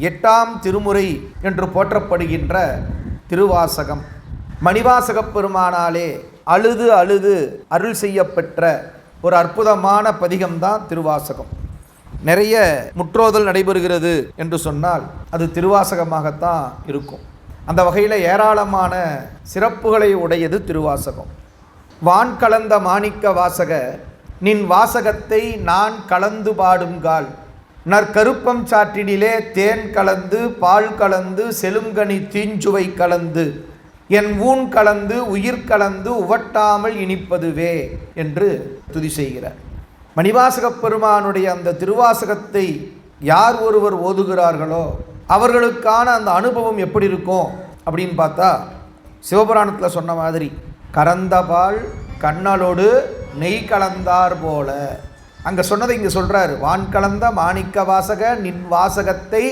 எட்டாம் திருமுறை என்று போற்றப்படுகின்ற திருவாசகம். மணிவாசகப் பெருமானாலே அழுது அழுது அருள் செய்யப்பெற்ற ஒரு அற்புதமான பதிகம்தான் திருவாசகம். நிறைய முற்றோதல் நடைபெறுகிறது என்று சொன்னால் அது திருவாசகமாகத்தான் இருக்கும். அந்த வகையில் ஏராளமான சிறப்புகளை உடையது திருவாசகம். வான் கலந்த மாணிக்க வாசக நின் வாசகத்தை நான் கலந்து பாடுங்கால் நற்கருப்பம் சாற்றினிலே தேன் கலந்து பால் கலந்து செலுங்கனி தீஞ்சுவை கலந்து என் ஊன் கலந்து உயிர் கலந்து உவட்டாமல் இனிப்பதுவே என்று துதி செய்கிறார். மணிவாசகப் பெருமானுடைய அந்த திருவாசகத்தை யார் ஒருவர் ஓதுகிறார்களோ அவர்களுக்கான அந்த அனுபவம் எப்படி இருக்கும் அப்படின்னு பார்த்தா சிவபுராணத்தில் சொன்ன மாதிரி கறந்த பால் கண்ணலோடு நெய் கலந்தார் போல. அங்கே சொன்னதை இங்கே சொல்கிறாரு வான் கலந்த மாணிக்க வாசக நின் வாசகத்தை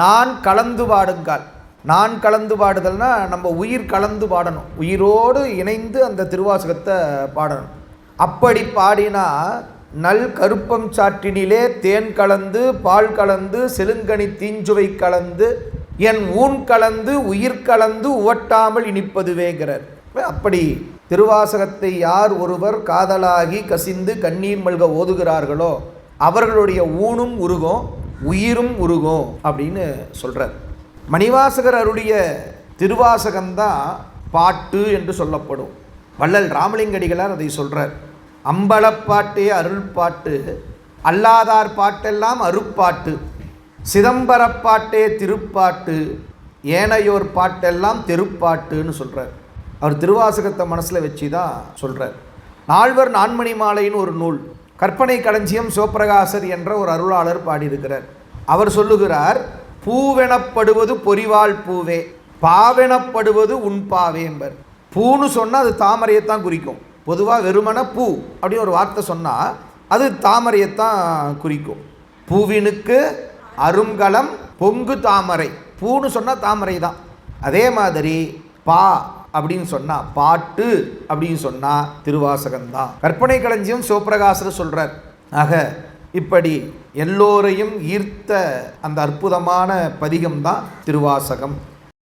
நான் கலந்து பாடுங்கால். நான் கலந்து பாடுதல்னா நம்ம உயிர் கலந்து பாடணும். உயிரோடு இணைந்து அந்த திருவாசகத்தை பாடணும். அப்படி பாடினா நல் கருப்பம் சாற்றினிலே தேன் கலந்து பால் கலந்து செலுங்கனி தீஞ்சுவை கலந்து என் ஊன் கலந்து உயிர் கலந்து உவட்டாமல் இனிப்பதுவேங்கிறார். அப்படி திருவாசகத்தை யார் ஒருவர் காதலாகி கசிந்து கண்ணீர் மல்க ஓதுகிறார்களோ அவர்களுடைய ஊனும் உருகும் உயிரும் உருகும் அப்படின்னு சொல்கிறார் மணிவாசகர் அருடைய திருவாசகம்தான் பாட்டு என்று சொல்லப்படும். வள்ளல் ராமலிங்கடிகளார் அதை சொல்கிறார் அம்பலப்பாட்டே அருள் பாட்டு அல்லாதார் பாட்டெல்லாம் அருப்பாட்டு சிதம்பரப்பாட்டே திருப்பாட்டு ஏனையோர் பாட்டெல்லாம் தெருப்பாட்டுன்னு சொல்கிறார் அவர் திருவாசகத்தை மனசில் வச்சு தான் சொல்கிறார் நால்வர் நான்மணி மாலைன்னு ஒரு நூல் கற்பனை களஞ்சியம் சிவபிரகாசர் என்ற ஒரு அருளாளர் பாடியிருக்கிறார். அவர் சொல்லுகிறார் பூவெனப்படுவது பொறிவாள் பூவே பாவெனப்படுவது உண்பாவே என்பர். பூன்னு சொன்னால் அது தாமரையைத்தான் குறிக்கும். பொதுவாக வெறுமன பூ அப்படின்னு ஒரு வார்த்தை சொன்னால் அது தாமரையைத்தான் குறிக்கும். பூவினுக்கு அருங்கலம் பொங்கு தாமரை பூன்னு சொன்னால் தாமரை தான் அதே மாதிரி பா அப்படின்னு சொன்னால் பாட்டு அப்படின்னு சொன்னால் திருவாசகம்தான். கற்பனை களஞ்சியம் சிவபிரகாசர் சொல்கிறார் ஆக இப்படி எல்லோரையும் ஈர்த்த அந்த அற்புதமான பதிகம் தான் திருவாசகம்.